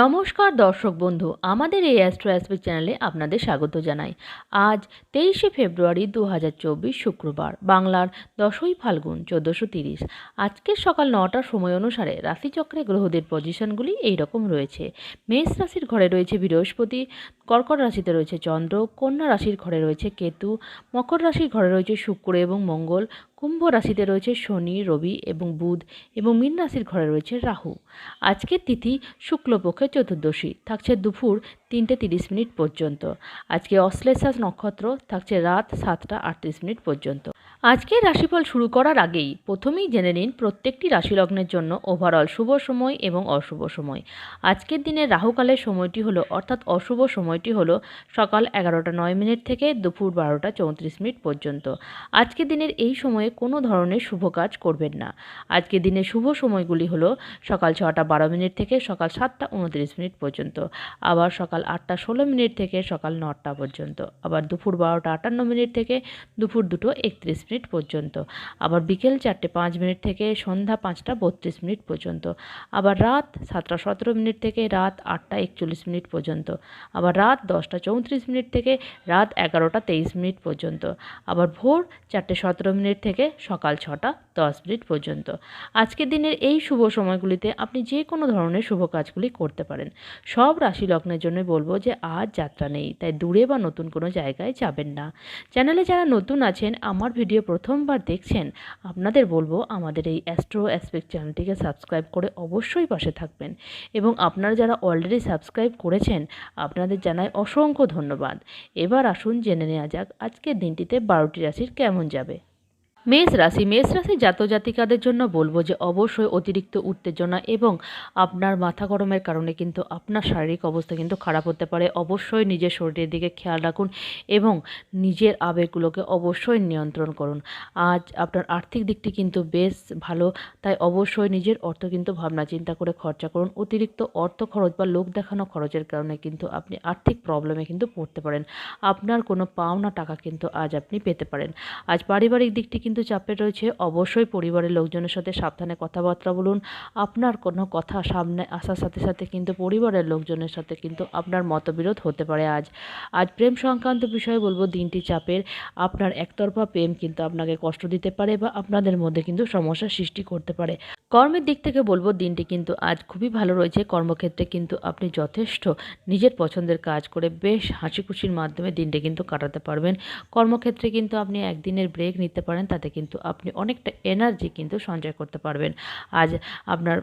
নমস্কার দর্শক বন্ধু, আমাদের এই অ্যাস্ট্রো অ্যাসপেক্ট চ্যানেলে আপনাদের স্বাগত জানাই। আজ তেইশে ফেব্রুয়ারি দু হাজার চব্বিশ শুক্রবার, বাংলার দশই ফাল্গুন চোদ্দোশো তিরিশ। আজকের সকাল নটার সময় অনুসারে রাশিচক্রে গ্রহদের পজিশনগুলি এই রকম রয়েছে। মেষ রাশির ঘরে রয়েছে বৃহস্পতি, কর্কট রাশিতে রয়েছে চন্দ্র, কন্যা রাশির ঘরে রয়েছে কেতু, মকর রাশির ঘরে রয়েছে শুক্র এবং মঙ্গল কুম্ভ রাশিতে রয়েছে শনি, রবি এবং বুধ এবং মীন রাশির ঘরে রয়েছে রাহু। আজকের তিথি শুক্লপক্ষের চতুর্দশী। থাকছে দুপুর তিনটে তিরিশ মিনিট পর্যন্ত। আজকে অশ্লেষা নক্ষত্র থাকছে রাত সাতটা আটত্রিশ মিনিট পর্যন্ত। আজকের রাশিফল শুরু করার আগেই প্রথমেই জেনে নিন প্রত্যেকটি রাশিলগ্নের জন্য ওভারঅল শুভ সময় এবং অশুভ সময়। আজকের দিনে রাহুকালের সময়টি হলো, অর্থাৎ অশুভ সময়টি হলো সকাল এগারোটা নয় মিনিট থেকে দুপুর বারোটা চৌত্রিশ মিনিট পর্যন্ত। আজকের দিনের এই সময়ে কোনো ধরনের শুভ কাজ করবেন না। আজকের দিনের শুভ সময়গুলি হলো সকাল ছটা বারো মিনিট থেকে সকাল সাতটা উনত্রিশ মিনিট পর্যন্ত, আবার সকাল আটটা ষোলো মিনিট থেকে সকাল নটা পর্যন্ত, আবার দুপুর বারোটা আটান্ন মিনিট থেকে দুপুর দুটো একত্রিশ মিনিট পর্যন্ত। আবার বিকেল চারটে পাঁচ মিনিট থেকে সন্ধ্যা পাঁচটা বত্রিশ মিনিট পর্যন্ত। আবার রাত সাতটা সতেরো মিনিট থেকে রাত আটটা একচল্লিশ মিনিট পর্যন্ত। আবার রাত দশটা চৌত্রিশ মিনিট থেকে রাত এগারোটা তেইশ মিনিট পর্যন্ত। আবার ভোর চারটে সতেরো মিনিট থেকে সকাল ছটা দশ মিনিট পর্যন্ত। আজকের দিনের এই শুভ সময়গুলিতে আপনি যে কোনো ধরনের শুভ কাজগুলি করতে পারেন। সব রাশি লগ্নের জন্য বলব যে আজ যাত্রা নেই, তাই দূরে বা নতুন কোনো জায়গায় যাবেন না। চ্যানেলে যারা নতুন আছেন, আমার ভিডিও প্রথমবার দেখছেন, আপনাদের বলব আমাদের এই অ্যাস্ট্রো অ্যাসপেক্ট চ্যানেলটিকে সাবস্ক্রাইব করে অবশ্যই পাশে থাকবেন। এবং আপনারা যারা অলরেডি সাবস্ক্রাইব করেছেন, আপনাদের জানাই অসংখ্য ধন্যবাদ। এবার আসুন জেনে নেওয়া যাক আজকের দিনটিতে বারোটি রাশির কেমন যাবে। মেষ রাশি মেষ রাশি জাত জাতিকাদের জন্য বলব যে অবশ্যই অতিরিক্ত উত্তেজনা এবং আপনার মাথা গরমের কারণে কিন্তু আপনার শারীরিক অবস্থা কিন্তু খারাপ হতে পারে। অবশ্যই নিজের শরীরের দিকে খেয়াল রাখুন এবং নিজের আবেগগুলোকে অবশ্যই নিয়ন্ত্রণ করুন। আজ আপনার আর্থিক দিকটি কিন্তু বেশ ভালো, তাই অবশ্যই নিজের অর্থ কিন্তু ভাবনা চিন্তা করে খরচা করুন। অতিরিক্ত অর্থ খরচ বা লোক দেখানো খরচের কারণে কিন্তু আপনি আর্থিক প্রবলেমে কিন্তু পড়তে পারেন। আপনার কোনো পাওনা টাকা কিন্তু আজ আপনি পেতে পারেন। আজ পারিবারিক দিকটি কিন্তু চাপে রয়েছে, অবশ্যই পরিবারের লোকজনের সাথে সাবধানে কথাবার্তা বলুন। আপনার কোনো কথা সামনে আসার সাথে সাথে কিন্তু পরিবারের লোকজনের সাথে কিন্তু আপনার মতবিরোধ হতে পারে আজ। আজ প্রেম সংক্রান্ত বিষয়ে বলব, দিনটি চাপের। আপনার একতরফা প্রেম কিন্তু আপনাকে কষ্ট দিতে পারে বা আপনাদের মধ্যে কিন্তু সমস্যার সৃষ্টি করতে পারে। কর্মের দিক থেকে বলব, দিনটি কিন্তু আজ খুবই ভালো রয়েছে। কর্মক্ষেত্রে কিন্তু আপনি যথেষ্ট নিজের পছন্দের কাজ করে বেশ হাসি খুশির মাধ্যমে দিনটি কিন্তু কাটাতে পারবেন। কর্মক্ষেত্রে কিন্তু আপনি একদিনের ব্রেক নিতে পারেন, তাতে কিন্তু আপনি অনেকটা এনার্জি কিন্তু সঞ্চয় করতে পারবেন। আজ আপনার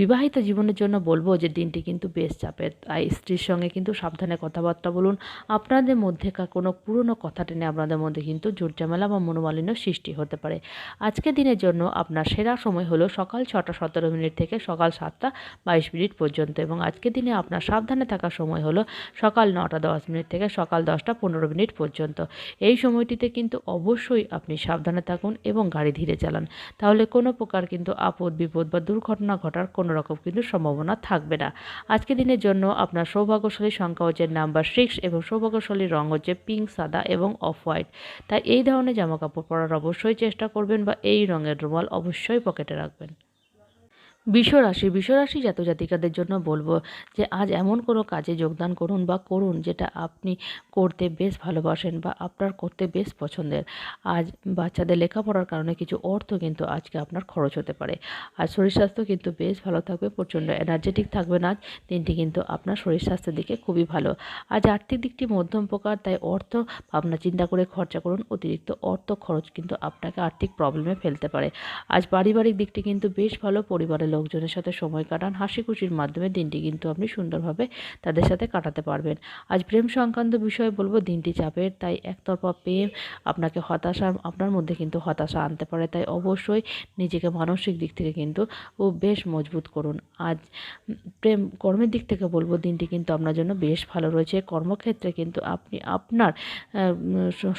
বিবাহিত জীবনের জন্য বলব যে, দিনটি কিন্তু বেশ চাপের। তাই স্ত্রীর সঙ্গে কিন্তু সাবধানে কথাবার্তা বলুন। আপনাদের মধ্যেকার কোনো পুরনো কথা টেনে আপনাদের মধ্যে কিন্তু জোরঝামেলা বা মনোমালিন্য সৃষ্টি হতে পারে। আজকের দিনের জন্য আপনার সেরা সময় হলো সকাল ছটা সতেরো মিনিট থেকে সকাল সাতটা বাইশ মিনিট পর্যন্ত এবং আজকের দিনে আপনার সাবধানে থাকার সময় হলো সকাল নটা দশ মিনিট থেকে সকাল দশটা পনেরো মিনিট পর্যন্ত। এই সময়টিতে কিন্তু অবশ্যই আপনি সাবধানে থাকুন এবং গাড়ি ধীরে চালান। তাহলে কোনো প্রকার কিন্তু আপদ, বিপদ বা দুর্ঘটনা ঘটার কোনো রকম কিন্তু সম্ভাবনা থাকবে না। আজকে দিনের জন্য আপনার সৌভাগ্যশালী সংখ্যা হচ্ছে নাম্বার সিক্স এবং সৌভাগ্যশালী রঙ হচ্ছে পিঙ্ক সাদা এবং অফ হোয়াইট তাই এই ধরনের জামা কাপড় পরার অবশ্যই চেষ্টা করবেন বা এই রঙের রুমাল অবশ্যই পকেটে রাখবেন। বিশ্বরাশি বিশ্বরাশি জাতক জাতিকাদের জন্য বলব যে, আজ এমন কোনো কাজে যোগদান করুন বা করুন যেটা আপনি করতে বেশ ভালোবাসেন বা আপনার করতে বেশ পছন্দের। আজ বাচ্চাদের লেখাপড়ার কারণে কিছু অর্থ কিন্তু আজকে আপনার খরচ হতে পারে। আর শরীর স্বাস্থ্য কিন্তু বেশ ভালো থাকবে, প্রচণ্ড এনার্জেটিক থাকবেন আজ। দিনটি কিন্তু আপনার শরীর স্বাস্থ্যের দিকে খুবই ভালো। আজ আর্থিক দিকটি মধ্যম প্রকার তাই অর্থ ভাবনা চিন্তা করে খরচা করুন। অতিরিক্ত অর্থ খরচ কিন্তু আপনাকে আর্থিক প্রবলেমে ফেলতে পারে। আজ পারিবারিক দিকটি কিন্তু বেশ ভালো, পরিবারের লোকজনের সাথে সময় কাটান হাসি খুশির মাধ্যমে দিনটি কিন্তু আপনি সুন্দরভাবে তাদের সাথে কাটাতে পারবেন। আজ প্রেম সংক্রান্ত বিষয়ে বলব, দিনটি চাপের, তাই একতরফা প্রেম আপনাকে হতাশা, আপনার মধ্যে কিন্তু হতাশা আনতে পারে। তাই অবশ্যই নিজেকে মানসিক দিক থেকে কিন্তু ও বেশ মজবুত করুন। আজ প্রেম, কর্মের দিক থেকে বলব, দিনটি কিন্তু আপনার জন্য বেশ ভালো রয়েছে। কর্মক্ষেত্রে কিন্তু আপনি আপনার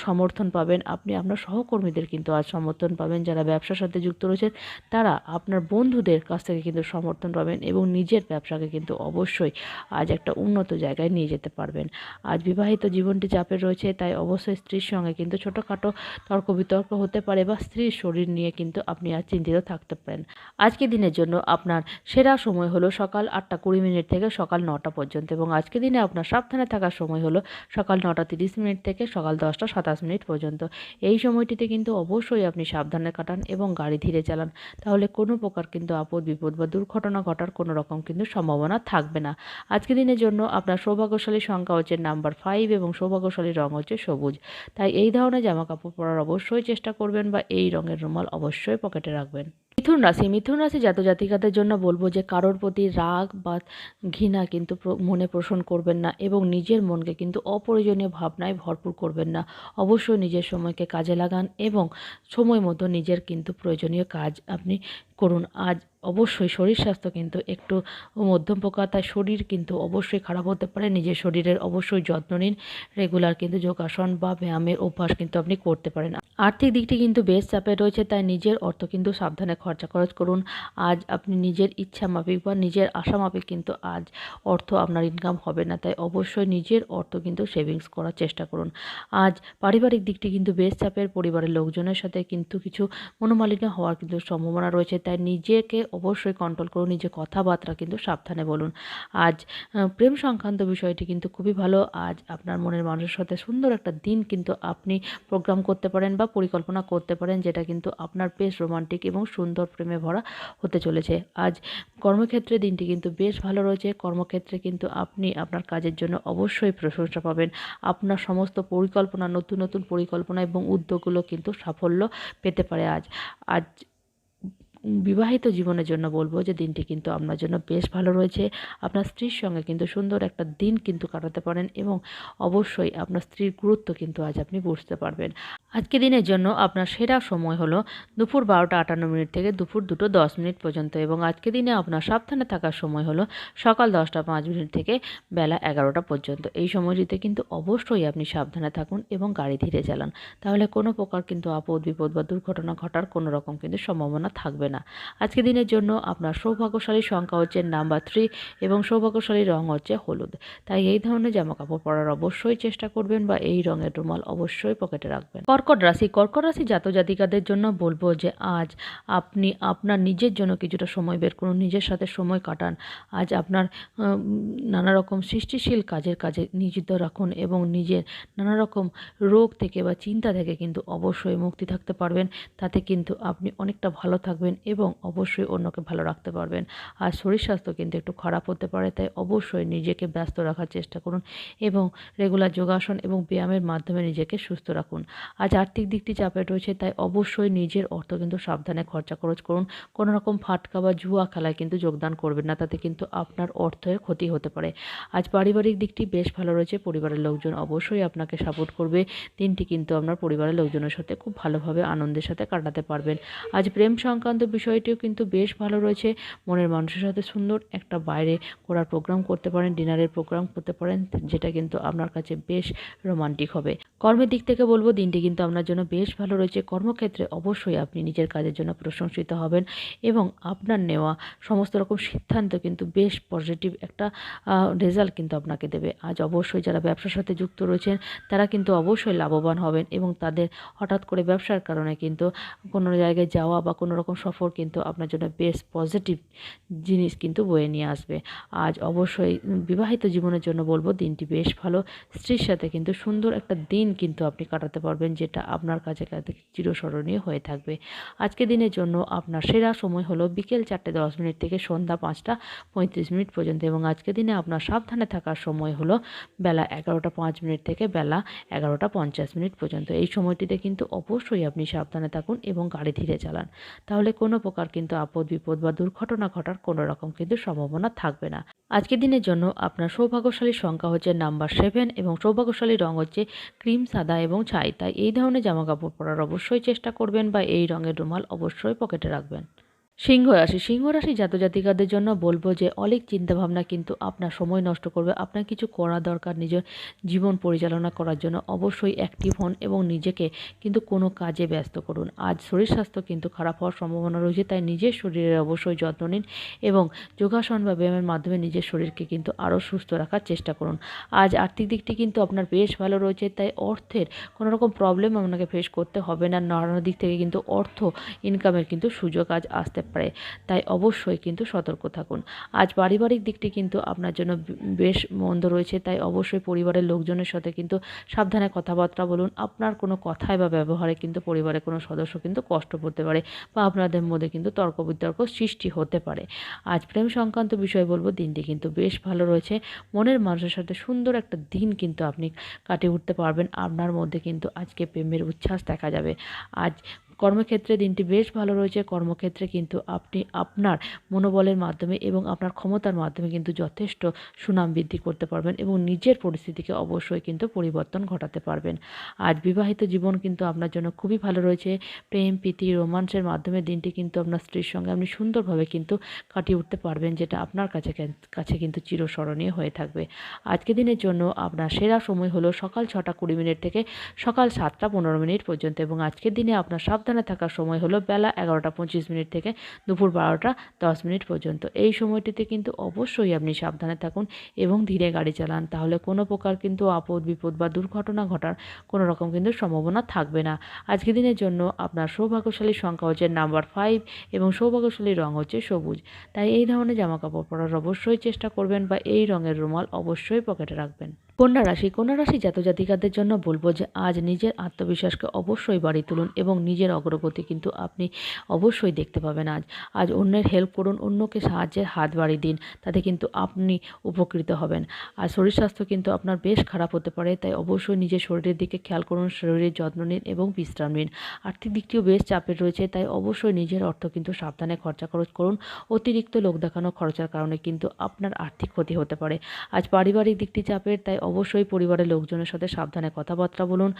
সমর্থন পাবেন, আপনি আপনার সহকর্মীদের কিন্তু আজ সমর্থন পাবেন। যারা ব্যবসার সাথে যুক্ত রয়েছেন, তারা আপনার বন্ধুদের কাছ থেকে কিন্তু সমর্থন পাবেন এবং নিজের ব্যবসাকে কিন্তু অবশ্যই আজ একটা উন্নত জায়গায় নিয়ে যেতে পারবেন। আজ বিবাহিত জীবনটি চাপে রয়েছে, তাই অবশ্যই স্ত্রীর সঙ্গে কিন্তু ছোটোখাটো তর্ক বিতর্ক হতে পারে বা স্ত্রীর শরীর নিয়ে কিন্তু আপনি আজ চিন্তিত থাকতে পারেন। আজকে দিনের জন্য আপনার সেরা সময় হলো সকাল আটটা কুড়ি মিনিট থেকে সকাল নটা পর্যন্ত এবং আজকে দিনে আপনার সাবধানে থাকার সময় হলো সকাল নটা তিরিশ মিনিট থেকে সকাল দশটা সাতাশ মিনিট পর্যন্ত। এই সময়টিতে কিন্তু অবশ্যই আপনি সাবধানে কাটান এবং গাড়ি ধীরে চালান, তাহলে কোনো প্রকার কিন্তু আপদ বিপদ বা দুর্ঘটনা ঘটার কোনো রকম কিন্তু সম্ভাবনা থাকবে না। আজকের দিনের জন্য আপনার সৌভাগ্যশালী সংখ্যা হচ্ছে নাম্বার ফাইভ এবং সৌভাগ্যশালী রং হচ্ছে সবুজ। তাই এই ধরনের জামা কাপড় পরার অবশ্যই চেষ্টা করবেন বা এই রঙের রুমাল অবশ্যই পকেটে রাখবেন। মিথুন রাশি মিথুন রাশি জাত জাতিকাদের জন্য বলব যে কারোর প্রতি রাগ বা ঘৃণা কিন্তু মনে পোষণ করবেন না এবং নিজের মনকে কিন্তু অপ্রয়োজনীয় ভাবনায় ভরপুর করবেন না। অবশ্যই নিজের সময়কে কাজে লাগান এবং সময় মতো নিজের কিন্তু প্রয়োজনীয় কাজ আপনি করুন। আজ অবশ্যই শরীর স্বাস্থ্য কিন্তু একটু মধ্যম তাই শরীর কিন্তু অবশ্যই খারাপ হতে পারে। নিজের শরীরের অবশ্যই যত্ন নিন। রেগুলার কিন্তু যোগাসন বা ব্যায়ামের অভ্যাস কিন্তু আপনি করতে পারেন। আর্থিক দিকটি কিন্তু বেশ চাপে রয়েছে, তাই নিজের অর্থ কিন্তু সাবধানে খরচা খরচ করুন। আজ আপনি নিজের ইচ্ছা মাফিক বা নিজের আশা মাফিক কিন্তু আজ অর্থ আপনার ইনকাম হবে না। তাই অবশ্যই নিজের অর্থ কিন্তু সেভিংস করার চেষ্টা করুন। আজ পারিবারিক দিকটি কিন্তু বেশ চাপের। পরিবারের লোকজনের সাথে কিন্তু কিছু মনোমালিন্য হওয়ার কিন্তু সম্ভাবনা রয়েছে। তাই নিজেকে অবশ্যই কন্ট্রোল করুন। নিজের কথাবার্তা কিন্তু সাবধানে বলুন। আজ প্রেম সংক্রান্ত বিষয়টি কিন্তু খুবই ভালো। আজ আপনার মনের মানুষের সাথে সুন্দর একটা দিন কিন্তু আপনি প্রোগ্রাম করতে পারেন বা পরিকল্পনা করতে পারেন, যেটা কিন্তু আপনার বেশ রোমান্টিক এবং সুন্দর প্রেমে ভরা হতে চলেছে। আজ কর্মক্ষেত্রে দিনটি কিন্তু বেশ ভালো রয়েছে। কর্মক্ষেত্রে কিন্তু আপনি আপনার কাজের জন্য অবশ্যই প্রশংসা পাবেন। আপনার সমস্ত পরিকল্পনা, নতুন নতুন পরিকল্পনা এবং উদ্যোগগুলো কিন্তু সাফল্য পেতে পারে আজ। আজ বিবাহিত জীবনের জন্য বলব যে দিনটি কিন্তু আপনার জন্য বেশ ভালো রয়েছে। আপনার স্ত্রীর সঙ্গে কিন্তু সুন্দর একটা দিন কিন্তু কাটাতে পারেন এবং অবশ্যই আপনার স্ত্রীর গুরুত্ব কিন্তু আজ আপনি বুঝতে পারবেন। আজকে দিনের জন্য আপনার সেরা সময় হলো দুপুর বারোটা আটান্ন মিনিট থেকে দুপুর দুটো দশ মিনিট পর্যন্ত এবং আজকে দিনে আপনার সাবধানে থাকার সময় হলো সকাল দশটা পাঁচ মিনিট থেকে বেলা এগারোটা পর্যন্ত। এই সময়টিতে কিন্তু অবশ্যই আপনি সাবধানে থাকুন এবং গাড়ি ধীরে চালান। তাহলে কোনো প্রকার কিন্তু আপদ, বিপদ বা দুর্ঘটনা ঘটার কোনো রকম কিন্তু সম্ভাবনা থাকবে না। আজকে দিনের জন্য আপনার সৌভাগ্যশালী সংখ্যা হচ্ছে নাম্বার থ্রি এবং সৌভাগ্যশালী রং হচ্ছে হলুদ। তাই এই ধরনের জামা কাপড় পরার অবশ্যই চেষ্টা করবেন বা এই রঙের রুমাল অবশ্যই পকেটে রাখবেন। কর্কট রাশি কর্কট রাশি জাত জাতিকাদের জন্য বলব যে আজ আপনি, আপনার নিজের জন্য কিছুটা সময় বের করুন, নিজের সাথে সময় কাটান। আজ আপনার নানা রকম সৃষ্টিশীল কাজের কাজে নিয়োজিত রাখুন এবং নিজের নানা রকম রোগ থেকে বা চিন্তা থেকে কিন্তু অবশ্যই মুক্তি থাকতে পারবেন। তাতে কিন্তু আপনি অনেকটা ভালো থাকবেন এবং অবশ্যই অন্যকে ভালো রাখতে পারবেন। আর শরীর স্বাস্থ্য কিন্তু একটু খারাপ হতে পারে, তাই অবশ্যই নিজেকে ব্যস্ত রাখার চেষ্টা করুন এবং রেগুলার যোগাসন এবং ব্যায়ামের মাধ্যমে নিজেকে সুস্থ রাখুন। আজ আর্থিক দিকটি চাপে রয়েছে, তাই অবশ্যই নিজের অর্থ কিন্তু সাবধানে খরচা খরচ করুন। কোনো রকম ফাটকা বা জুয়া খেলায় কিন্তু যোগদান করবেন না, তাতে কিন্তু আপনার অর্থের ক্ষতি হতে পারে। আজ পারিবারিক দিকটি বেশ ভালো রয়েছে, পরিবারের লোকজন অবশ্যই আপনাকে সাপোর্ট করবে। দিনটি কিন্তু আপনার পরিবারের লোকজনের সাথে খুব ভালোভাবে আনন্দের সাথে কাটাতে পারবেন। আজ প্রেম সংক্রান্ত বিষয়টিও কিন্তু বেশ ভালো রয়েছে। মনের মানুষের সাথে সুন্দর একটা বাইরে করার প্রোগ্রাম করতে পারেন ডিনারের প্রোগ্রাম করতে পারেন, যেটা কিন্তু আপনার কাছে বেশ রোমান্টিক হবে। কর্মের দিক থেকে বলব, দিনটি কিন্তু আপনার জন্য বেশ ভালো রয়েছে। কর্মক্ষেত্রে অবশ্যই আপনি নিজের কাজের জন্য প্রশংসিত হবেন এবং আপনার নেওয়া সমস্ত রকম সিদ্ধান্ত কিন্তু বেশ পজিটিভ একটা রেজাল্ট কিন্তু আপনাকে দেবে। আজ অবশ্যই যারা ব্যবসার সাথে যুক্ত রয়েছেন, তারা কিন্তু অবশ্যই লাভবান হবেন এবং তাদের হঠাৎ করে ব্যবসার কারণে কিন্তু কোনো জায়গায় যাওয়া বা কোনো রকম সফর কিন্তু আপনার জন্য বেশ পজিটিভ জিনিস কিন্তু বয়ে নিয়ে আসবে। আজ অবশ্যই বিবাহিত জীবনের জন্য বলব, দিনটি বেশ ভালো। স্ত্রীর সাথে কিন্তু সুন্দর একটা দিন কিন্তু আপনি কাটাতে পারবেন যেটা আপনার কাছে চিরস্মরণীয় হয়ে থাকবে। আজকে দিনের জন্য আপনার সেরা সময় হলো বিকেল চারটে দশ মিনিট থেকে সন্ধ্যা পাঁচটা পঁয়ত্রিশ মিনিট পর্যন্ত এবং আজকে দিনে আপনার সাবধানে থাকার সময় হলো বেলা এগারোটা পাঁচ মিনিট থেকে বেলা এগারোটা পঞ্চাশ মিনিট পর্যন্ত। এই সময়টিতে কিন্তু অবশ্যই আপনি সাবধানে থাকুন এবং গাড়ি ধীরে চালান। তাহলে কোনো প্রকার কিন্তু আপদ বিপদ বা দুর্ঘটনা ঘটার কোনো রকম কিন্তু সম্ভাবনা থাকবে না। আজকের দিনের জন্য আপনার সৌভাগ্যশালী সংখ্যা হচ্ছে নাম্বার সেভেন এবং সৌভাগ্যশালী রং হচ্ছে ক্রিম, সাদা এবং ছাই। তাই এই ধরনের জামা কাপড় পরার অবশ্যই চেষ্টা করবেন বা এই রঙের রুমাল অবশ্যই পকেটে রাখবেন। সিংহ রাশি। সিংহ রাশি জাতজাতিকাদের জন্য বলব যে অনেক চিন্তাভাবনা কিন্তু আপনার সময় নষ্ট করবে। আপনার কিছু করা দরকার নিজের জীবন পরিচালনা করার জন্য। অবশ্যই অ্যাক্টিভ হন এবং নিজেকে কিন্তু কোনো কাজে ব্যস্ত করুন। আজ শরীর স্বাস্থ্য কিন্তু খারাপ হওয়ার সম্ভাবনা রয়েছে, তাই নিজের শরীরের অবশ্যই যত্ন নিন এবং যোগাসন বা ব্যায়ামের মাধ্যমে নিজের শরীরকে কিন্তু আরও সুস্থ রাখার চেষ্টা করুন। আজ আর্থিক দিকটি কিন্তু আপনার বেশ ভালো রয়েছে, তাই অর্থের কোনো রকম প্রবলেম আপনাকে ফেস করতে হবে না। নানান দিক থেকে কিন্তু অর্থ ইনকামের কিন্তু সুযোগ আজ আসতে পারে, তাই অবশ্যই কিন্তু সতর্ক থাকুন। আজ পারিবারিক দিকটি কিন্তু আপনার জন্য বেশ মন্দ রয়েছে, তাই অবশ্যই পরিবারের লোকজনের সাথে কিন্তু সাবধানে কথাবার্তা বলুন। আপনার কোনো কথায় বা ব্যবহারে কিন্তু পরিবারের কোনো সদস্য কিন্তু কষ্ট পড়তে পারে বা আপনাদের মধ্যে কিন্তু তর্ক বিতর্ক সৃষ্টি হতে পারে। আজ প্রেম সংক্রান্ত বিষয় বলব, দিনটি কিন্তু বেশ ভালো রয়েছে। মনের মানুষের সাথে সুন্দর একটা দিন কিন্তু আপনি কাটিয়ে উঠতে পারবেন। আপনার মধ্যে কিন্তু আজকে প্রেমের উচ্ছ্বাস দেখা যাবে। আজ কর্মক্ষেত্রে দিনটি বেশ ভালো রয়েছে। কর্মক্ষেত্রে কিন্তু আপনি আপনার মনোবলের মাধ্যমে এবং আপনার ক্ষমতার মাধ্যমে কিন্তু যথেষ্ট সুনাম বৃদ্ধি করতে পারবেন এবং নিজের পরিস্থিতিকে অবশ্যই কিন্তু পরিবর্তন ঘটাতে পারবেন। আজ বিবাহিত জীবন কিন্তু আপনার জন্য খুবই ভালো রয়েছে। প্রেম, প্রীতি রোমান্সের মাধ্যমে দিনটি কিন্তু আপনার স্ত্রীর সঙ্গে আপনি সুন্দরভাবে কিন্তু কাটিয়ে উঠতে পারবেন, যেটা আপনার কাছে কাছে কিন্তু চিরস্মরণীয় হয়ে থাকবে। আজকে দিনের জন্য আপনার সেরা সময় হলো সকাল ছটা কুড়ি মিনিট থেকে সকাল সাতটা পনেরো মিনিট পর্যন্ত এবং আজকের দিনে আপনার সব সাবধানে থাকার সময় হলো বেলা এগারোটা পঁচিশ মিনিট থেকে দুপুর বারোটা দশ মিনিট পর্যন্ত। এই সময়টিতে কিন্তু অবশ্যই আপনি সাবধানে থাকুন এবং ধীরে গাড়ি চালান। তাহলে কোনো প্রকার কিন্তু আপদ, বিপদ বা দুর্ঘটনা ঘটার কোনো রকম কিন্তু সম্ভাবনা থাকবে না। আজকের দিনের জন্য আপনার সৌভাগ্যশালী সংখ্যা হচ্ছে নাম্বার ফাইভ এবং সৌভাগ্যশালী রং হচ্ছে সবুজ। তাই এই ধরনের জামা কাপড় পরার অবশ্যই চেষ্টা করবেন বা এই রঙের রুমাল অবশ্যই পকেটে রাখবেন। কন্যা রাশি কন্যা রাশি জাতজাতিকাদের জন্য বলব যে, আজ নিজের আত্মবিশ্বাসকে অবশ্যই বাড়ি তুলুন এবং নিজের অগ্রগতি কিন্তু আপনি অবশ্যই দেখতে পাবেন আজ। আজ অন্যের হেল্প করুন, অন্যকে সাহায্যের হাত বাড়িয়ে দিন, তাতে কিন্তু আপনি উপকৃত হবেন। আর শরীর স্বাস্থ্য কিন্তু আপনার বেশ খারাপ হতে পারে, তাই অবশ্যই নিজের শরীরের দিকে খেয়াল করুন, শরীরের যত্ন নিন এবং বিশ্রাম নিন। আর্থিক দিকটিও বেশ চাপের রয়েছে, তাই অবশ্যই নিজের অর্থ কিন্তু সাবধানে খরচা খরচ করুন। অতিরিক্ত লোক দেখানো খরচার কারণে কিন্তু আপনার আর্থিক ক্ষতি হতে পারে। আজ পারিবারিক দিকটি চাপের, তাই অবশ্যই পরিবারের লোকজনের সাথে সাবধানে কথাবার্তা বলুন।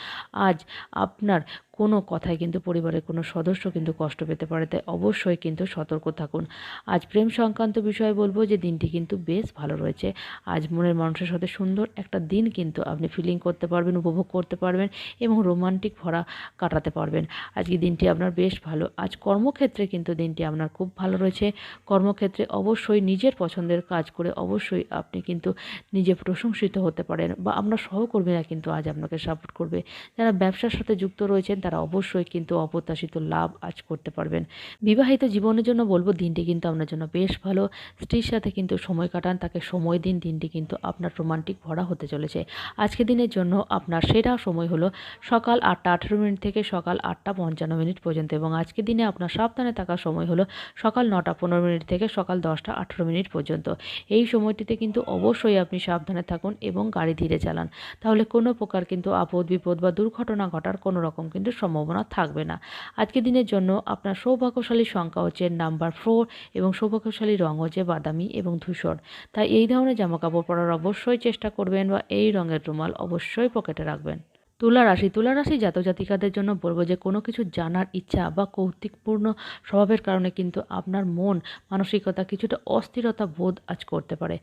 আজ আপনার কোনো কথায় কিন্তু পরিবারের কোনো সদস্য কিন্তু কষ্ট পেতে পারে, তাই অবশ্যই কিন্তু সতর্ক থাকুন। আজ প্রেম সংক্রান্ত বিষয়ে বলব যে, দিনটি কিন্তু বেশ ভালো রয়েছে। আজ মনের মানুষের সাথে সুন্দর একটা দিন কিন্তু আপনি ফিলিং করতে পারবেন, উপভোগ করতে পারবেন এবং রোমান্টিক ভরা কাটাতে পারবেন। আজকে দিনটি আপনার বেশ ভালো। আজ কর্মক্ষেত্রে কিন্তু দিনটি আপনার খুব ভালো রয়েছে। কর্মক্ষেত্রে অবশ্যই নিজের পছন্দের কাজ করে অবশ্যই আপনি কিন্তু নিজে প্রশংসিত হতে পারেন বা আপনার সহকর্মীরা কিন্তু আজ আপনাকে সাপোর্ট করবে। যারা ব্যবসার সাথে যুক্ত রয়েছেন তারা অবশ্যই কিন্তু অপ্রত্যাশিত লাভ আজ করতে পারবেন। বিবাহিত জীবনের জন্য বলব, দিনটি কিন্তু আপনার জন্য বেশ ভালো। স্ত্রীর সাথে কিন্তু সময় কাটান, তাকে সময় দিন, দিনটি কিন্তু আপনার রোমান্টিক ভরা হতে চলেছে। আজকে দিনের জন্য আপনার সেরা সময় হলো সকাল আটটা আঠেরো মিনিট থেকে সকাল আটটা পঞ্চান্ন মিনিট পর্যন্ত এবং আজকে দিনে আপনার সাবধানে থাকার সময় হলো সকাল নটা পনেরো মিনিট থেকে সকাল দশটা আঠেরো মিনিট পর্যন্ত। এই সময়টিতে কিন্তু অবশ্যই আপনি সাবধানে থাকুন এবং গাড়ি ধীরে চালান। তাহলে কোনো প্রকার কিন্তু আপদ বিপদ বা দুর্ঘটনা ঘটার কোনো রকম কিন্তু সম্ভাবনা থাকবে না। আজকের দিনের জন্য আপনার সৌভাগ্যশালী সংখ্যা হচ্ছে নাম্বার ফোর এবং সৌভাগ্যশালী রঙ হচ্ছে বাদামি এবং ধূসর। তাই এই ধরনের জামাকাপড় পরার অবশ্যই চেষ্টা করবেন বা এই রঙের রুমাল অবশ্যই পকেটে রাখবেন। তুলা রাশি তুলা রাশি জাতজাতিকাদের জন্য বলব যে, কোনো কিছু জানার ইচ্ছা বা কৌতুকপূর্ণ স্বভাবের কারণে কিন্তু আপনার মন মানসিকতা কিছুটা অস্থিরতা বোধ আজ করতে পারে।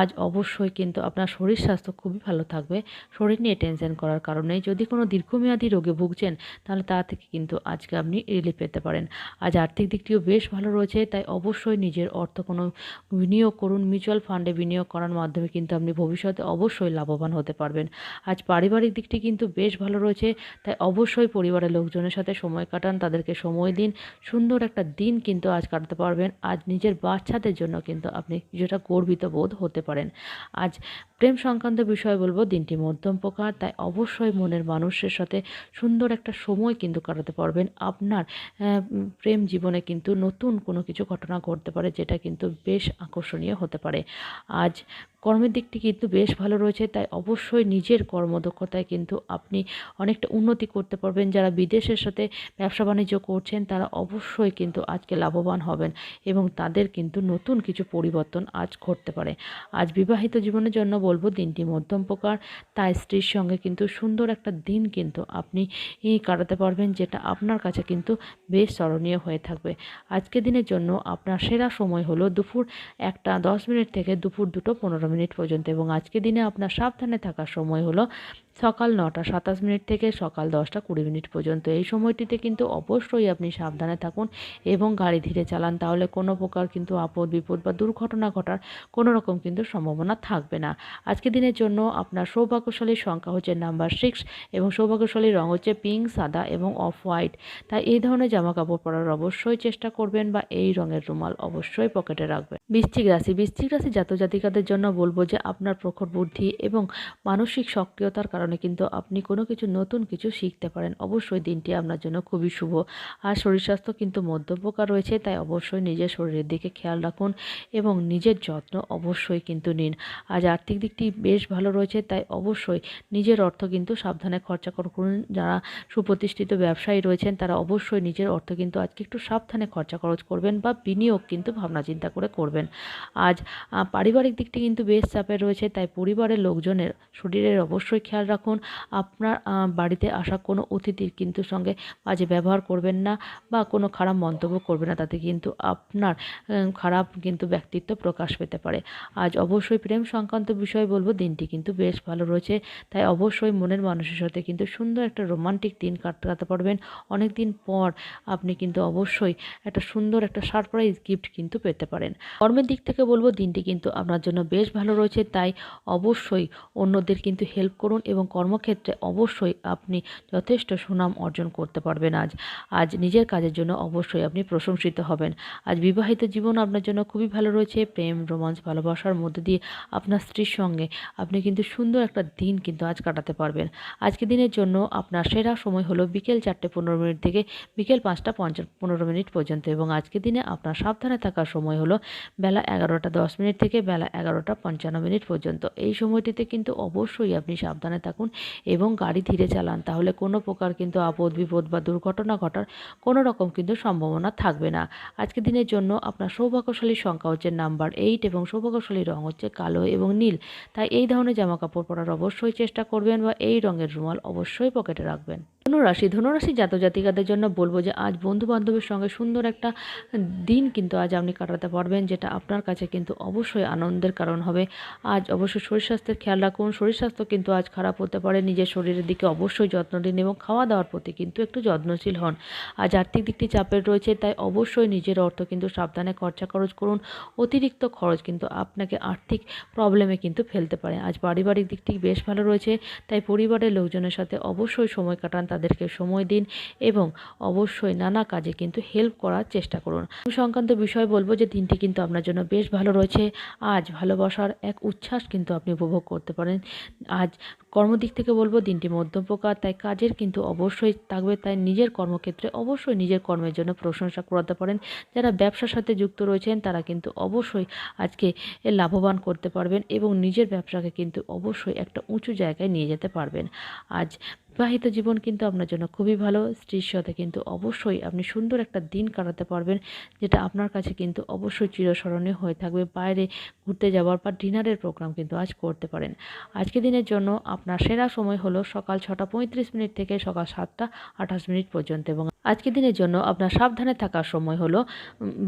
আজ অবশ্যই কিন্তু আপনার শরীর স্বাস্থ্য খুবই ভালো থাকবে। শরীর নিয়ে টেনশন করার কারণে যদি কোনো দীর্ঘমেয়াদী রোগে ভুগছেন, তাহলে তা থেকে কিন্তু আজকে আপনি রিলিফ পেতে পারেন। আজ আর্থিক দিকটিও বেশ ভালো রয়েছে, তাই অবশ্যই নিজের অর্থ কোনো বিনিয়োগ করুন। মিউচুয়াল ফান্ডে বিনিয়োগ করার মাধ্যমে কিন্তু আপনি ভবিষ্যতে অবশ্যই লাভবান হতে পারবেন। আজ পারিবারিক দিকটি কিন্তু বেশ ভালো রয়েছে। তাই অবশ্যই পরিবারের লোকজনের সাথে সময় কাটান, তাদেরকে সময় দিন। সুন্দর একটা দিন কিন্তু আজ কাটাতে পারবেন। আজ নিজের বাচ্চাদের জন্য কিন্তু আপনি কিছুটা গর্বিত বোধ হতে পারেন। আজ প্রেম সংক্রান্ত বিষয় বলব, দিনটি মধ্যম প্রকার, তাই অবশ্যই মনের মানুষের সাথে সুন্দর একটা সময় কিন্তু কাটাতে পারবেন। আপনার প্রেম জীবনে কিন্তু নতুন কোনো কিছু ঘটনা ঘটতে পারে, যেটা কিন্তু বেশ আকর্ষণীয় হতে পারে। আজ কর্মের দিকটি কিন্তু বেশ ভালো রয়েছে, তাই অবশ্যই নিজের কর্মদক্ষতায় কিন্তু আপনি অনেকটা উন্নতি করতে পারবেন। যারা বিদেশের সাথে ব্যবসা বাণিজ্য করছেন, তারা অবশ্যই কিন্তু আজকে লাভবান হবেন এবং তাদের কিন্তু নতুন কিছু পরিবর্তন আজ ঘটতে পারে। আজ বিবাহিত জীবনের জন্য বলব, দিনটি মধ্যম প্রকার, তাই স্ত্রীর সঙ্গে কিন্তু সুন্দর একটা দিন কিন্তু আপনি কাটাতে পারবেন, যেটা আপনার কাছে কিন্তু বেশ স্মরণীয় হয়ে থাকবে। আজকে দিনের জন্য আপনার সেরা সময় হলো দুপুর একটা দশ মিনিট থেকে দুপুর দুটো পনেরো মিনিট পর্যন্ত এবং আজকে দিনে আপনার সাবধানে থাকার সময় হলো সকাল নটা, সাতাশ মিনিট থেকে সকাল দশটা কুড়ি মিনিট পর্যন্ত। এই সময়টিতে কিন্তু অবশ্যই আপনি সাবধানে থাকুন এবং গাড়ি ধীরে চালান, তাহলে কোনো প্রকার কিন্তু আপদ বিপদ বা দুর্ঘটনা ঘটার কোনো রকম কিন্তু সম্ভাবনা থাকবে না। আজকে দিনের জন্য আপনার সৌভাগ্যশালীর সংখ্যা হচ্ছে নাম্বার সিক্স এবং সৌভাগ্যশালীর রং হচ্ছে পিঙ্ক সাদা এবং অফ হোয়াইট তাই এই ধরনের জামা কাপড় পরার অবশ্যই চেষ্টা করবেন বা এই রঙের রুমাল অবশ্যই পকেটে রাখবেন। বৃশ্চিক রাশি বৃশ্চিক রাশি জাত জাতিকাদের জন্য বলব যে আপনার প্রখর বুদ্ধি এবং মানসিক সক্রিয়তার কারণে কিন্তু আপনি কোনো কিছু নতুন কিছু শিখতে পারেন। অবশ্যই দিনটি আপনার জন্য খুবই শুভ। আর শরীর স্বাস্থ্য কিন্তু মধ্যপ্রকার রয়েছে, তাই অবশ্যই নিজের শরীরের দিকে খেয়াল রাখুন এবং নিজের যত্ন অবশ্যই কিন্তু নিন। আজ আর্থিক দিকটি বেশ ভালো রয়েছে, তাই অবশ্যই নিজের অর্থ কিন্তু সাবধানে খরচা করুন। যারা সুপ্রতিষ্ঠিত ব্যবসায়ী রয়েছেন, তারা অবশ্যই নিজের অর্থ কিন্তু আজকে একটু সাবধানে খরচা খরচ করবেন বা বিনিয়োগ কিন্তু ভাবনা চিন্তা করে করবেন। আজ পারিবারিক দিকটি কিন্তু বেশ চাপে রয়েছে, তাই পরিবারের লোকজনের শরীরের অবশ্যই খেয়াল রাখুন। আপনার বাড়িতে আসা কোনো অতিথির কিন্তু সঙ্গে বাজে ব্যবহার করবেন না বা কোনো খারাপ মন্তব্য করবেন না। তাতে কিন্তু আপনার খারাপ কিন্তু ব্যক্তিত্ব প্রকাশ পেতে পারে। আজ অবশ্যই প্রেম সংক্রান্ত বিষয় বলব, দিনটি কিন্তু বেশ ভালো রয়েছে। তাই অবশ্যই মনের মানুষের সাথে কিন্তু সুন্দর একটা রোমান্টিক দিন কাটাতে পারবেন। অনেক দিন পর আপনি কিন্তু অবশ্যই একটা সুন্দর একটা সারপ্রাইজ গিফট কিন্তু পেতে পারেন। কর্মের দিক থেকে বলব, দিনটি কিন্তু আপনার জন্য বেশ ভালো রয়েছে। তাই অবশ্যই অন্যদের কিন্তু হেল্প করুন এবং কর্মক্ষেত্রে অবশ্যই আপনি যথেষ্ট সুনাম অর্জন করতে পারবেন আজ। আজ নিজের কাজের জন্য অবশ্যই আপনি প্রশংসিত হবেন। আজ বিবাহিত জীবন আপনার জন্য খুবই ভালো রয়েছে। প্রেম, রোমান্স, ভালোবাসার মধ্যে দিয়ে আপনার স্ত্রীর সঙ্গে আপনি কিন্তু সুন্দর একটা দিন কিন্তু আজ কাটাতে পারবেন। আজকে দিনের জন্য আপনার সেরা সময় হলো বিকেল চারটে পনেরো মিনিট থেকে বিকেল পাঁচটা পঞ্চাশ পনেরো মিনিট পর্যন্ত এবং আজকে দিনে আপনার সাবধানে থাকার সময় হলো বেলা এগারোটা দশ মিনিট থেকে বেলা এগারোটা পঞ্চান্ন মিনিট পর্যন্ত। এই সময়টিতে কিন্তু অবশ্যই আপনি সাবধানে থাকুন এবং গাড়ি ধীরে চালান। তাহলে কোনো প্রকার কিন্তু আপদ, বিপদ বা দুর্ঘটনা ঘটার কোনো রকম কিন্তু সম্ভাবনা থাকবে না। আজকে দিনের জন্য আপনার সৌভাগ্যশালী সংখ্যা হচ্ছে নাম্বার এইট এবং সৌভাগ্যশালী রং হচ্ছে কালো এবং নীল। তাই এই ধরনের জামা কাপড় পরার অবশ্যই চেষ্টা করবেন বা এই রঙের রুমাল অবশ্যই পকেটে রাখবেন। ধনুরাশি ধনুরাশি জাত জাতিকাদের জন্য বলব যে, আজ বন্ধু বান্ধবের সঙ্গে সুন্দর একটা দিন কিন্তু আজ আপনি কাটাতে পারবেন, যেটা আপনার কাছে কিন্তু অবশ্যই আনন্দের কারণ হবে। আজ অবশ্যই শরীর স্বাস্থ্যের খেয়াল রাখুন। শরীর স্বাস্থ্য কিন্তু আজ খারাপ হতে পারে নিজের শরীরের দিকে অবশ্যই যত্ন দিন এবং খাওয়া দাওয়ার প্রতি কিন্তু একটু যত্নশীল হন। আজ আর্থিক দিকটি চাপের রয়েছে, তাই অবশ্যই নিজের অর্থ কিন্তু সাবধানে খরচা খরচ করুন। অতিরিক্ত খরচ কিন্তু আপনাকে আর্থিক প্রবলেমে কিন্তু ফেলতে পারে। আজ পারিবারিক দিকটি বেশ ভালো রয়েছে, তাই পরিবারের লোকজনের সাথে অবশ্যই সময় কাটান, তাদেরকে সময় দিন এবং অবশ্যই নানা কাজে কিন্তু হেল্প করার চেষ্টা করুন। সংক্রান্ত বিষয় বলব যে, দিনটি কিন্তু আপনার জন্য বেশ ভালো রয়েছে। আজ ভালোবাসার এক উচ্ছ্বাস কিন্তু আপনি উপভোগ করতে পারেন। আজ কর্মদিক থেকে বলব দিনটি মধ্যম প্রকার তাই কাজের কিন্তু অবশ্যই থাকবে, তাই নিজের কর্মক্ষেত্রে অবশ্যই নিজের কর্মের জন্য প্রশংসা করাতে পারেন। যারা ব্যবসার সাথে যুক্ত রয়েছেন, তারা কিন্তু অবশ্যই আজকে লাভবান করতে পারবেন এবং নিজের ব্যবসাকে কিন্তু অবশ্যই একটা উঁচু জায়গায় নিয়ে যেতে পারবেন। আজ বিবাহিত জীবন কিন্তু আপনার জন্য খুবই ভালো। স্ত্রীর সাথে কিন্তু অবশ্যই আপনি সুন্দর একটা দিন কাটাতে পারবেন, যেটা আপনার কাছে কিন্তু অবশ্যই চিরস্মরণীয় হয়ে থাকবে। বাইরে ঘুরতে যাওয়ার বা ডিনারের প্রোগ্রাম কিন্তু আজ করতে পারেন। আজকে দিনের জন্য আপনার সেরা সময় হলো সকাল ছটা পঁয়ত্রিশ মিনিট থেকে সকাল সাতটা আঠাশ মিনিট পর্যন্ত এবং আজকে দিনের জন্য আপনার সাবধানে থাকার সময় হলো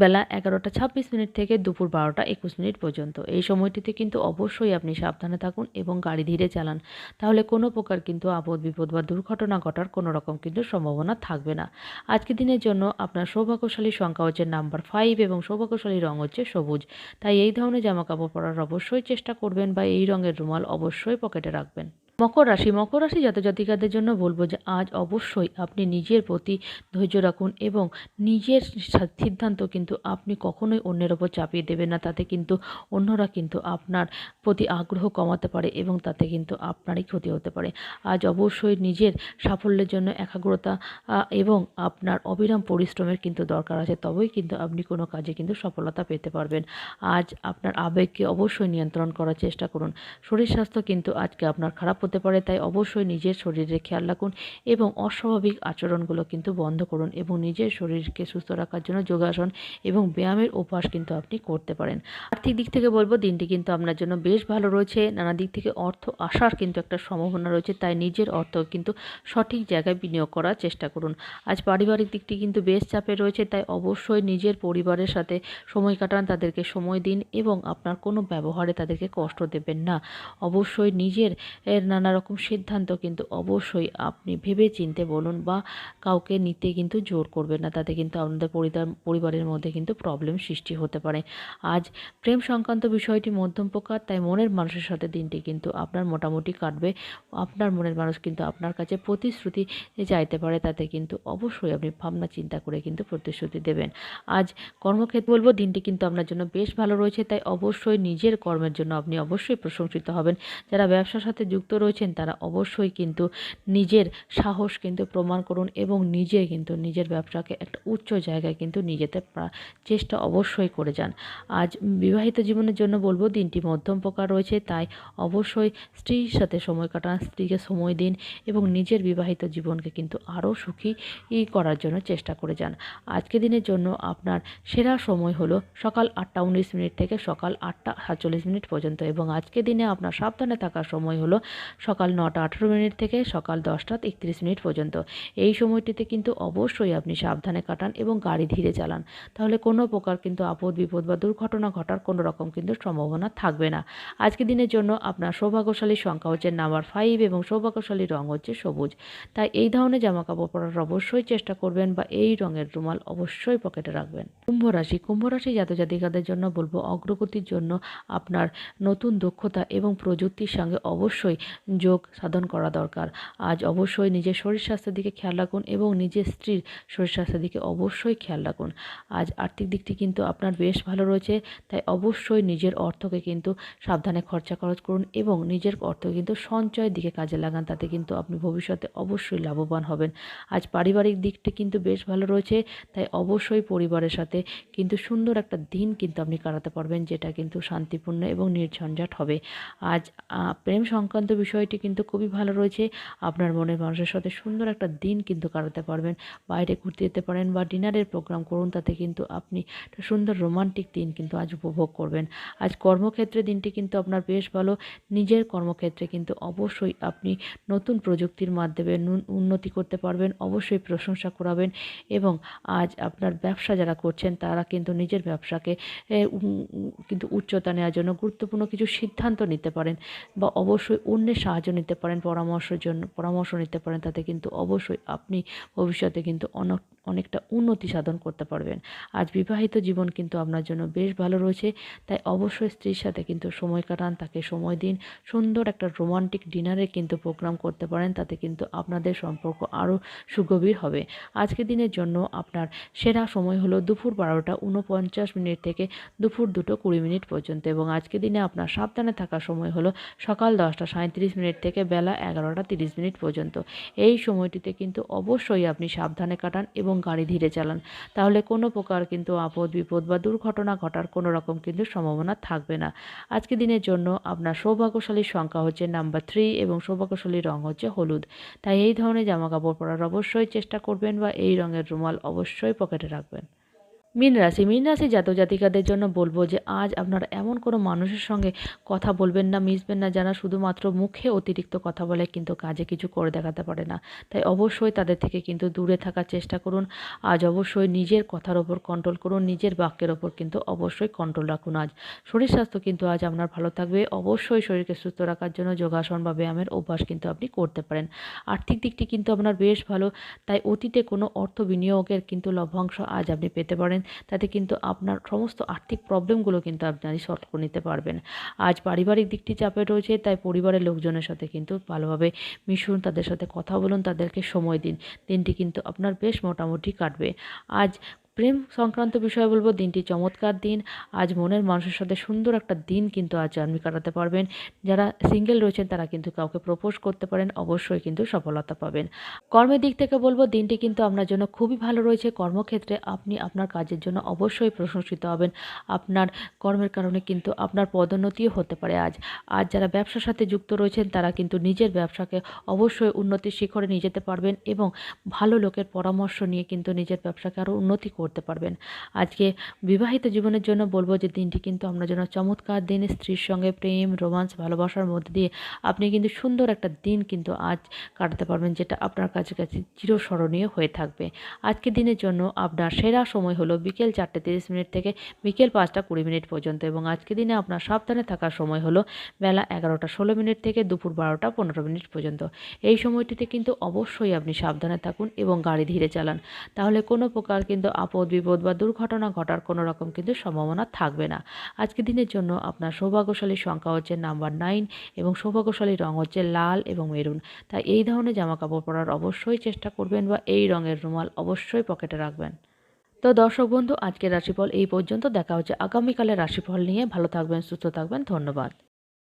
বেলা এগারোটা ছাব্বিশ মিনিট থেকে দুপুর বারোটা একুশ মিনিট পর্যন্ত। এই সময়টিতে কিন্তু অবশ্যই আপনি সাবধানে থাকুন এবং গাড়ি ধীরে চালান। তাহলে কোনো প্রকার কিন্তু আপদ বিপদ বা দুর্ঘটনা ঘটার কোনো রকম কিন্তু সম্ভাবনা থাকবে না। আজকের দিনের জন্য আপনার সৌভাগ্যশালী সংখ্যা হচ্ছে নাম্বার ফাইভ এবং সৌভাগ্যশালী রং হচ্ছে সবুজ। তাই এই ধরনের জামা কাপড় পরার অবশ্যই চেষ্টা করবেন বা এই রঙের রুমাল অবশ্যই পকেটে রাখবেন। মকর রাশি মকর রাশি জাতজাতিকাদের জন্য বলব যে, আজ অবশ্যই আপনি নিজের প্রতি ধৈর্য রাখুন এবং নিজের সিদ্ধান্ত কিন্তু আপনি কখনোই অন্যের ওপর চাপিয়ে দেবেন না। তাতে কিন্তু অন্যরা কিন্তু আপনার প্রতি আগ্রহ কমাতে পারে এবং তাতে কিন্তু আপনারই ক্ষতি হতে পারে। আজ অবশ্যই নিজের সাফল্যের জন্য একাগ্রতা এবং আপনার অবিরাম পরিশ্রমের কিন্তু দরকার আছে। তবেই কিন্তু আপনি কোনো কাজে কিন্তু সফলতা পেতে পারবেন। আজ আপনার আবেগকে অবশ্যই নিয়ন্ত্রণ করার চেষ্টা করুন। শরীর স্বাস্থ্য কিন্তু আজকে আপনার খারাপ হতে পারে, তাই অবশ্যই নিজের শরীরে খেয়াল রাখুন এবং অস্বাভাবিক আচরণগুলো কিন্তু বন্ধ করুন এবং নিজের শরীরকে সুস্থ রাখার জন্য যোগাসন এবং ব্যায়ামের অভ্যাস কিন্তু আপনি করতে পারেন। আর্থিক দিক থেকে বলব, দিনটি কিন্তু আপনার জন্য বেশ ভালো রয়েছে। নানা দিক থেকে অর্থ আসার কিন্তু একটা সম্ভাবনা রয়েছে, তাই নিজের অর্থ কিন্তু সঠিক জায়গায় বিনিয়োগ করার চেষ্টা করুন। আজ পারিবারিক দিকটি কিন্তু বেশ চাপে রয়েছে, তাই অবশ্যই নিজের পরিবারের সাথে সময় কাটান, তাদেরকে সময় দিন এবং আপনার কোনো ব্যবহারে তাদেরকে কষ্ট দেবেন না। অবশ্যই নিজের নানা রকম সিদ্ধান্ত কিন্তু অবশ্যই আপনি ভেবে চিনতে বলুন বা কাউকে নিতে কিন্তু জোর করবেন না। তাতে কিন্তু আপনাদের পরিবার পরিবারের মধ্যে কিন্তু প্রবলেম সৃষ্টি হতে পারে। আজ প্রেম সংক্রান্ত বিষয়টি মধ্যম প্রকার তাই মনের মানুষের সাথে দিনটি কিন্তু আপনার মোটামুটি কাটবে। আপনার মনের মানুষ কিন্তু আপনার কাছে প্রতিশ্রুতি চাইতে পারে, তাতে কিন্তু অবশ্যই আপনি ভাবনা চিন্তা করে কিন্তু প্রতিশ্রুতি দেবেন। আজ কর্মক্ষেত্রে বলব, দিনটি কিন্তু আপনার জন্য বেশ ভালো রয়েছে, তাই অবশ্যই নিজের কর্মের জন্য আপনি অবশ্যই প্রশংসিত হবেন। যারা ব্যবসার সাথে যুক্ত রয়েছেন, তারা অবশ্যই কিন্তু নিজের সাহস কিন্তু প্রমাণ করুন এবং নিজে কিন্তু নিজের ব্যবসাকে একটা উচ্চ জায়গায় কিন্তু নিয়ে যেতে চেষ্টা অবশ্যই করে যান। আজ বিবাহিত জীবনের জন্য বলব, দিনটি মধ্যম প্রকার রয়েছে, তাই অবশ্যই স্ত্রীর সাথে সময় কাটান, স্ত্রীকে সময় দিন এবং নিজের বিবাহিত জীবনকে কিন্তু আরও সুখী করার জন্য চেষ্টা করে যান। আজকে দিনের জন্য আপনার সেরা সময় হলো সকাল আটটা উনিশ মিনিট থেকে সকাল আটটা সাতচল্লিশ মিনিট পর্যন্ত এবং আজকে দিনে আপনার সাবধানে থাকার সময় হলো সকাল নটা আঠেরো মিনিট থেকে সকাল দশটা একত্রিশ মিনিট পর্যন্ত। এই সময়টিতে কিন্তু অবশ্যই আপনি সাবধানে কাটান এবং গাড়ি ধীরে চালান। তাহলে কোনো প্রকার কিন্তু আপদ বিপদ বা দুর্ঘটনা ঘটার কোনো রকম কিন্তু সম্ভাবনা থাকবে না। আজকে দিনের জন্য আপনার সৌভাগ্যশালী সংখ্যা হচ্ছে নাম্বার ফাইভ এবং সৌভাগ্যশালী রং হচ্ছে সবুজ। তাই এই ধরনের জামা কাপড় পরার অবশ্যই চেষ্টা করবেন বা এই রঙের রুমাল অবশ্যই পকেটে রাখবেন। কুম্ভ রাশি কুম্ভ রাশি জন্য বলব অগ্রগতির জন্য আপনার নতুন দক্ষতা এবং প্রযুক্তির সঙ্গে অবশ্যই যোগ সাধন করা দরকার। আজ অবশ্যই নিজের শরীর স্বাস্থ্যের দিকে খেয়াল রাখুন এবং নিজের স্ত্রীর শরীর স্বাস্থ্যের দিকে অবশ্যই খেয়াল রাখুন। আজ আর্থিক দিকটি কিন্তু আপনার বেশ ভালো রয়েছে, তাই অবশ্যই নিজের অর্থকে কিন্তু সাবধানে খরচা খরচ করুন এবং নিজের অর্থ কিন্তু সঞ্চয়ের দিকে কাজে লাগান, তাতে কিন্তু আপনি ভবিষ্যতে অবশ্যই লাভবান হবেন। আজ পারিবারিক দিকটি কিন্তু বেশ ভালো রয়েছে, তাই অবশ্যই পরিবারের সাথে কিন্তু সুন্দর একটা দিন কিন্তু আপনি কাটাতে পারবেন, যেটা কিন্তু শান্তিপূর্ণ এবং নির্ঝঞ্ঝাট হবে। আজ প্রেম সংক্রান্ত বিষয়টি কিন্তু খুবই ভালো রয়েছে। আপনার মনের মানুষের সাথে সুন্দর একটা দিন কিন্তু কাটাতে পারবেন। বাইরে ঘুরতে যেতে পারেন বা ডিনারের প্রোগ্রাম করুন, তাতে কিন্তু আপনি একটা সুন্দর রোমান্টিক দিন কিন্তু আজ উপভোগ করবেন। আজ কর্মক্ষেত্রে দিনটি কিন্তু আপনার বেশ ভালো। নিজের কর্মক্ষেত্রে কিন্তু অবশ্যই আপনি নতুন প্রযুক্তির মাধ্যমে নুন- উন্নতি করতে পারবেন, অবশ্যই প্রশংসা করাবেন এবং আজ আপনার ব্যবসা যারা করছেন, তারা কিন্তু নিজের ব্যবসাকে কিন্তু উচ্চতা নেওয়ার জন্য গুরুত্বপূর্ণ কিছু সিদ্ধান্ত নিতে পারেন বা অবশ্যই অন্যের সাহায্য নিতে পারেন, পরামর্শের জন্য, পরামর্শ নিতে পারেন, তাতে কিন্তু অবশ্যই আপনি ভবিষ্যতে কিন্তু অনেক অনেকটা উন্নতি সাধন করতে পারবেন। আজ বিবাহিত জীবন কিন্তু আপনার জন্য বেশ ভালো রয়েছে। তাই অবশ্যই স্ত্রীর সাথে কিন্তু সময় কাটান, তাকে সময় দিন। সুন্দর একটা রোমান্টিক ডিনারে কিন্তু প্রোগ্রাম করতে পারেন, তাতে কিন্তু আপনাদের সম্পর্ক আরও সুগভীর হবে। আজকে দিনের জন্য আপনার সেরা সময় হলো দুপুর বারোটা উনপঞ্চাশ মিনিট থেকে দুপুর দুটো কুড়ি মিনিট পর্যন্ত এবং আজকে দিনে আপনার সাবধানে থাকার সময় হলো সকাল দশটা সাঁত্রিশ মিনিট থেকে বেলা এগারোটা তিরিশ মিনিট পর্যন্ত। এই সময়টিতে কিন্তু অবশ্যই আপনি সাবধানে কাটান এবং গাড়ি ধীরে চালান। তাহলে কোনো প্রকার কিন্তু আপদ, বিপদ বা দুর্ঘটনা ঘটার কোনো রকম কিন্তু সম্ভাবনা থাকবে না। আজকে দিনের জন্য আপনার সৌভাগ্যশালীর সংখ্যা হচ্ছে নাম্বার থ্রি এবং সৌভাগ্যশালীর রং হচ্ছে হলুদ। তাই এই ধরনের জামাকাপড় পরার অবশ্যই চেষ্টা করবেন বা এই রঙের রুমাল অবশ্যই পকেটে রাখবেন। মীন রাশি মীন রাশি জাতক জাতিকাদের জন্য বলব যে, আজ আপনারা এমন কোনো মানুষের সঙ্গে কথা বলবেন না, মিশবেন না, যারা শুধুমাত্র মুখে অতিরিক্ত কথা বলে কিন্তু কাজে কিছু করে দেখাতে পারে না। তাই অবশ্যই তাদের থেকে কিন্তু দূরে থাকার চেষ্টা করুন। আজ অবশ্যই নিজের কথার ওপর কন্ট্রোল করুন, নিজের বাক্যের ওপর কিন্তু অবশ্যই কন্ট্রোল রাখুন আজ। শরীর স্বাস্থ্য কিন্তু আজ আপনার ভালো থাকবে, অবশ্যই শরীরকে সুস্থ রাখার জন্য যোগাসন বা ব্যায়ামের অভ্যাস কিন্তু আপনি করতে পারেন। আর্থিক দিকটি কিন্তু আপনার বেশ ভালো, তাই অতীতে কোনো অর্থ বিনিয়োগের কিন্তু লভ্যাংশ আজ আপনি পেতে পারেন। তাতে কিন্তু আপনার সমস্ত আর্থিক প্রবলেমগুলো কিন্তু আপনারই সলভ করে নিতে পারবেন। আজ পারিবারিক দিকটি চাপে রয়েছে, তাই পরিবারের লোকজনের সাথে কিন্তু ভালোভাবে মিশুন, তাদের সাথে কথা বলুন, তাদেরকে সময় দিন। দিনটি কিন্তু আপনার বেশ মোটামুটি কাটবে। আজ প্রেম সংক্রান্ত বিষয়ে বলব, দিনটি চমৎকার দিন। আজ মনের মানুষের সাথে সুন্দর একটা দিন কিন্তু আজ আপনি কাটাতে পারবেন। যারা সিঙ্গেল রয়েছেন, তারা কিন্তু কাউকে প্রপোজ করতে পারেন, অবশ্যই কিন্তু সফলতা পাবেন। কর্মের দিক থেকে বলব, দিনটি কিন্তু আপনার জন্য খুবই ভালো রয়েছে। কর্মক্ষেত্রে আপনি আপনার কাজের জন্য অবশ্যই প্রশংসিত হবেন। আপনার কর্মের কারণে কিন্তু আপনার পদোন্নতিও হতে পারে আজ। আজ যারা ব্যবসার সাথে যুক্ত রয়েছেন, তারা কিন্তু নিজের ব্যবসাকে অবশ্যই উন্নতির শিখরে নিয়ে যেতে পারবেন এবং ভালো লোকের পরামর্শ নিয়ে কিন্তু নিজের ব্যবসাকে আরও উন্নতি করতে পারবেন। আজকে বিবাহিত জীবনের জন্য বলব যে দিনটি কিন্তু আপনার জন্য চমৎকার দিন, স্ত্রীর সঙ্গে প্রেম, রোমান্স, ভালোবাসার মধ্যে দিয়ে আপনি কিন্তু সুন্দর একটা দিন কিন্তু আজ কাটাতে পারবেন, যেটা আপনার কাছে কাছে চিরস্মরণীয় হয়ে থাকবে। আজকে দিনের জন্য আপনার সেরা সময় হলো বিকেল চারটে তিরিশ মিনিট থেকে বিকেল পাঁচটা কুড়ি মিনিট পর্যন্ত এবং আজকে দিনে আপনার সাবধানে থাকার সময় হলো বেলা এগারোটা ষোলো মিনিট থেকে দুপুর বারোটা পনেরো মিনিট পর্যন্ত। এই সময়টিতে কিন্তু অবশ্যই আপনি সাবধানে থাকুন এবং গাড়ি ধীরে চালান। তাহলে কোনো প্রকার কিন্তু আপদ বিপদ বা দুর্ঘটনা ঘটার কোনো রকম কিন্তু সম্ভাবনা থাকবে না। আজকে দিনের জন্য আপনার সৌভাগ্যশালী সংখ্যা হচ্ছে নাম্বার নাইন এবং সৌভাগ্যশালী রং হচ্ছে লাল এবং মেরুন। তাই এই ধরনের জামা কাপড় পরার অবশ্যই চেষ্টা করবেন বা এই রঙের রুমাল অবশ্যই পকেটে রাখবেন। তো দর্শক বন্ধু, আজকের রাশিফল এই পর্যন্ত। দেখা হচ্ছে আগামীকালের রাশিফল নিয়ে। ভালো থাকবেন, সুস্থ থাকবেন। ধন্যবাদ।